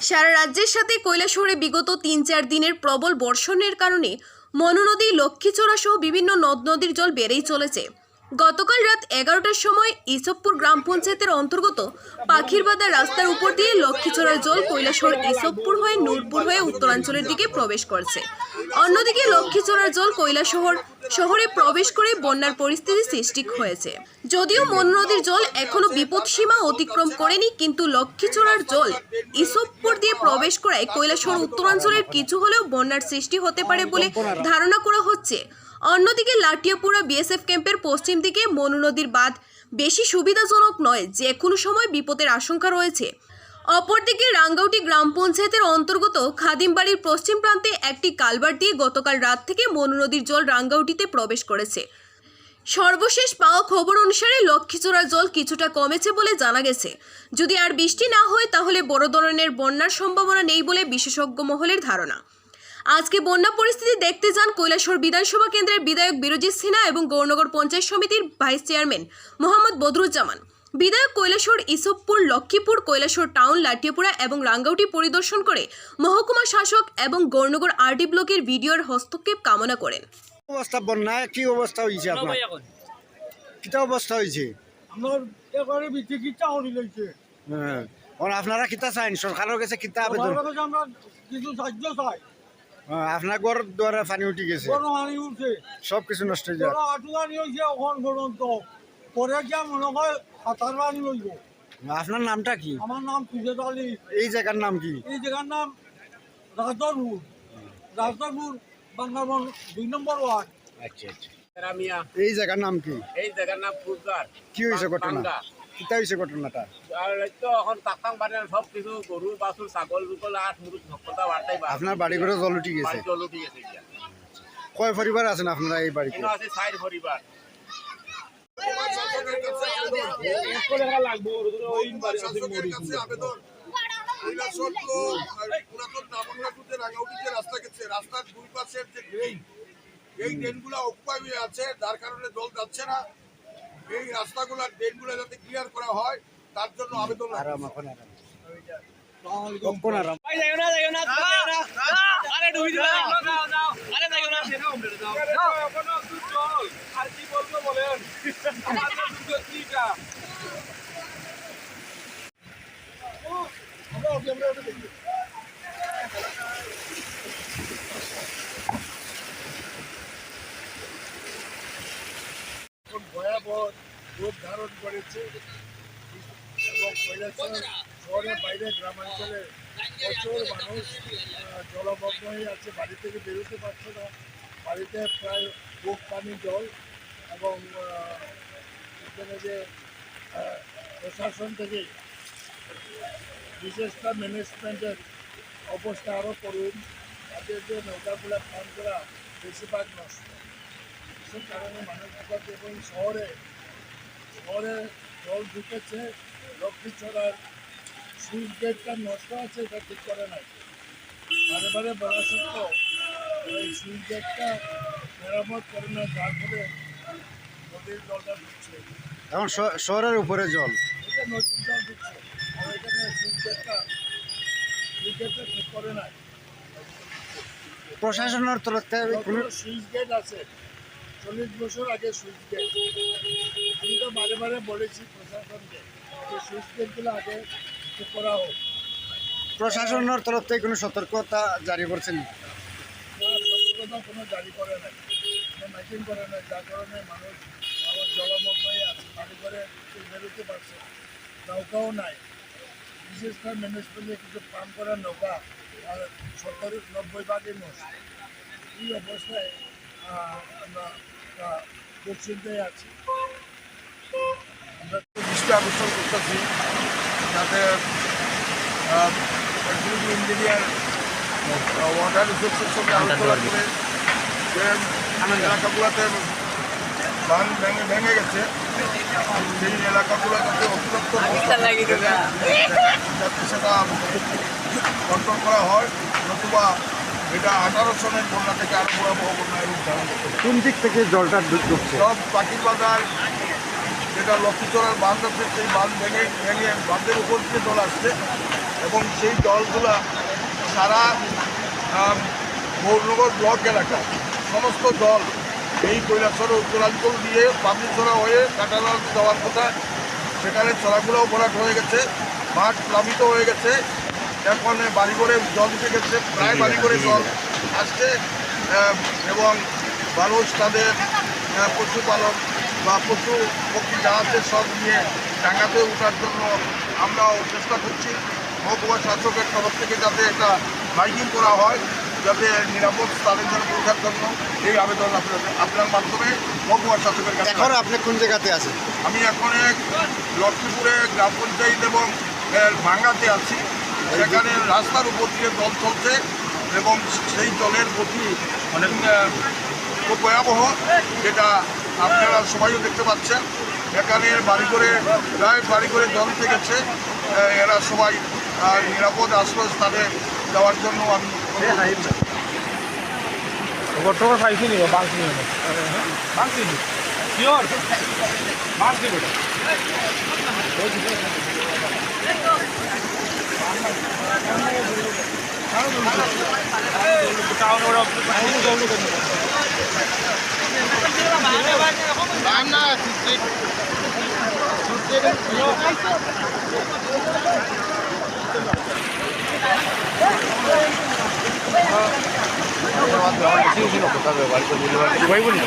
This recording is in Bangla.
সারা রাজ্যের সাথে কৈলাসহরে বিগত তিন চার দিনের প্রবল বর্ষণের কারণে মনোনদী, লক্ষ্মীচড়া সহ বিভিন্ন নদ নদীর জল বেড়েই চলেছে। গতকাল রাত এগারোটার সময় ইসবপুর গ্রাম পঞ্চায়েতের অন্তর্গত পাখিরবাদা রাস্তার উপর দিয়ে লক্ষ্মীচোরার জল কৈলাসহর ইসবপুর হয়ে নূরপুর হয়ে উত্তরাঞ্চলের দিকে প্রবেশ করছে। অন্যদিকে লক্ষ্মীচোরার জল কৈলাসহর শহরে প্রবেশ করে বন্যার পরিস্থিতি সৃষ্টি হয়েছে। যদিও মন নদীর জল এখনও বিপদসীমা অতিক্রম করেনি, কিন্তু লক্ষ্মীচোরার জল ইসবপুর দিয়ে প্রবেশ করায় কৈলাসহর উত্তরাঞ্চলের কিছু হলেও বন্যার সৃষ্টি হতে পারে বলে ধারণা করা হচ্ছে। অন্যদিকে লাটিয়াপুরা বিএসএফ ক্যাম্পের পশ্চিম দিকে মনু নদীর বাঁধ বেশি সুবিধাজনক নয়, যে কোনো সময় বিপদের আশঙ্কা রয়েছে। অপরদিকে রাঙ্গাউটি গ্রাম পঞ্চায়েতের অন্তর্গত খাদিমবাড়ির পশ্চিম প্রান্তে একটি কালবার দিয়ে গতকাল রাত থেকে মনু নদীর জল রাঙ্গাউটিতে প্রবেশ করেছে। সর্বশেষ পাওয়া খবর অনুসারে লক্ষ্মীচোরার জল কিছুটা কমেছে বলে জানা গেছে। যদি আর বৃষ্টি না হয়, তাহলে বড় ধরনের বন্যার সম্ভাবনা নেই বলে বিশেষজ্ঞ মহলের ধারণা। আজকে বন্যা পরিস্থিতি দেখতে যান কৈলাসহর বিধানসভা কেন্দ্রের বিধায়ক বিরজিৎ সিনহা এবং গৌরনগর পঞ্চায়েত সমিতির ভাইস চেয়ারম্যান মোহাম্মদ বদরুজ্জামান। বিধায়ক কৈলাসহর ইসবপুর লক্ষ্মীপুর কৈলাসহর টাউন লাটিয়াপুরা এবং রাঙ্গাউটি পরিদর্শন করে মহকুমা শাসক এবং গৌরনগর আরডি ব্লকের ভিডিওর হস্তক্ষেপ কামনা করেন। অবস্থা বন্যায় কি অবস্থা হয়েছে আপনার? কিটা অবস্থা হয়েছে আমার এবারে চিকিৎসা হলি লইছে? হ্যাঁ। আর আপনারা কিতা চাইন? সরকারের কাছে কিতা আবেদন? আমরা কিছু সাহায্য চাই। আপনার ঘর দ্বারা পানি উঠে গেছে। হানি উঠছে। সব কিছু নষ্ট হয়ে যায় বড় আটুয়ানি হয়েছে এখন পর্যন্ত। পরে গিয়া মনে হয় সাঁতার পানি লইব আপনার নামটা কি? আমার নাম সুজেত আলী। এই জায়গার নাম কি? এই জায়গার নাম রাজদরপুর। রাজদরপুর বাংলাবন দুই নম্বর ওয়ার্ড। আচ্ছা আচ্ছা। এই জায়গার নাম কি? এই জায়গার নাম ফুলগার কি হয়েছে ঘটনা। কিতা হয়েছে ঘটনাটা। আপনার বাড়ি ঘরে জল উঠে গেছে। কয় পরিবার আছেন আপনারা এই বাড়িতে পরিবার পুরাতন রাস্তা গেছে রাস্তার দুই পাশের যে ড্রেন এই ড্রেনগুলো অকুপাই হয়ে আছে যার কারণে জল যাচ্ছে না। এই রাস্তাগুলো ড্রেনগুলো যাতে ক্লিয়ার করা হয় তার জন্য আবেদন আরাম এখন আরাম। কখন আরাম এখন ভয়াবহ রূপ ধারণ করেছে এবং শহরের বাইরে গ্রামাঞ্চলে প্রচুর মানুষ জলমগ্ন হয়ে আছে, বাড়ি থেকে বেরোতে পারছে না। বাড়িতে প্রায় বুক পানি, জল এবং এখানে যে প্রশাসন থেকে বিশেষ করে ম্যানেজমেন্টের অবস্থা আরও করুন। তাদের যে নৌকাগুলো প্ল্যান করা বেশিরভাগ নষ্ট। সে কারণে মানুষ এবং শহরে শহরে জল ঢুকেছে লক্ষ্মী চড়ার সুইচ গেটটা নষ্ট আছে এটা ঠিক করে নাই। বারে বারে বলা সত্ত্বেও ওই সুইচ গেটটা মেরামত করে না যার ফলে নদীর জলটা ঢুকছে। এখন শহরের উপরে জল। এটা নদীর জল ঢুকছে। আর এখানে সুইচ গেটটা সুইচ গেটটা ঠিক করে নাই। প্রশাসনের তরফ থেকে সুইচ গেট আছে চল্লিশ বছর আগে সুইচ গেট। আমি তো বারে বারে বলেছি প্রশাসনকে যে সুইচ আগে করা হোক। প্রশাসনের তরফ থেকে কোনো সতর্কতা জারি করছেন তারা সতর্কতা কোনো জারি করে নাই। মাইকিং করে নাই যার কারণে মানুষ আবার জলমগ্ন হয়ে আছে বাড়ি করে বেরোতে পারছে নৌকাও নাই। বিশেষ করে ম্যানেজমেন্টে কিছু পাম করার নৌকা আর সত্তর নব্বই ভাগই নষ্ট এই অবস্থায় আমরা দুশ্চিন্তায় আছি। দৃষ্টি আকর্ষণ করতেছি যাতে ইঞ্জিনিয়ার ওয়াটার রিসোর্সের সঙ্গে আলোচনা করে যে এলাকাগুলোতে বান ভেঙে ভেঙে গেছে। সেই এলাকাগুলো যাতে অতিরিক্ত যাতে সেটা কন্ট্রোল করা হয় নতুবা এটা আঠারো সনের বন্যা থেকে আরও বন্যায় রূপ ধারণ করতে কোন দিক থেকে জলটা ঢুক- ঢুকছে? সব পাখির বাজার যেটা লক্ষ্মীচড়ার বাঁধ আছে সেই বাঁধ ভেঙে ভেঙে বাঁধের উপর দিয়ে জল আসছে এবং সেই জলগুলা সারা গৌরনগর ব্লক এলাকা সমস্ত জল এই কৈলাসর উত্তরাঞ্চল দিয়ে পাবলিছড়া হয়ে কাটালাল যাওয়ার কথা সেখানে চলাগুলোও ভরাট হয়ে গেছে মাঠ প্লাবিত হয়ে গেছে। এখন বাড়ি করে জল উঠে গেছে প্রায় বাড়ি করে জল আসছে এবং মানুষ তাদের পশুপালন বা পশু পক্ষী যা আছে সব নিয়ে ডাঙ্গাতে ওঠার জন্য আমরাও চেষ্টা করছি। মহকুমা শাসকের তরফ থেকে যাতে একটা মাইকিং করা হয় যাতে নিরাপদ স্থানের জন্য পৌঁছার জন্য এই আবেদন আপনার মাধ্যমে মহকুমা শাসকের কাছে এখন আপনি কোন জায়গাতে আছেন? আমি এখন এক লক্ষ্মীপুরে গ্রাম পঞ্চায়েত এবং ভাঙ্গাতে আছি। সেখানে রাস্তার উপর দিয়ে জল চলছে এবং সেই জলের গতি অনেক খুব ভয়াবহ যেটা আপনারা সবাইও দেখতে পাচ্ছেন এখানে বাড়ি করে প্রায় বাড়ি করে জল থেকেছে এরা সবাই নিরাপদ আশ্রয়স্থানে যাওয়ার জন্য আমি গোটর খাইছি নি জল मानना वही बोली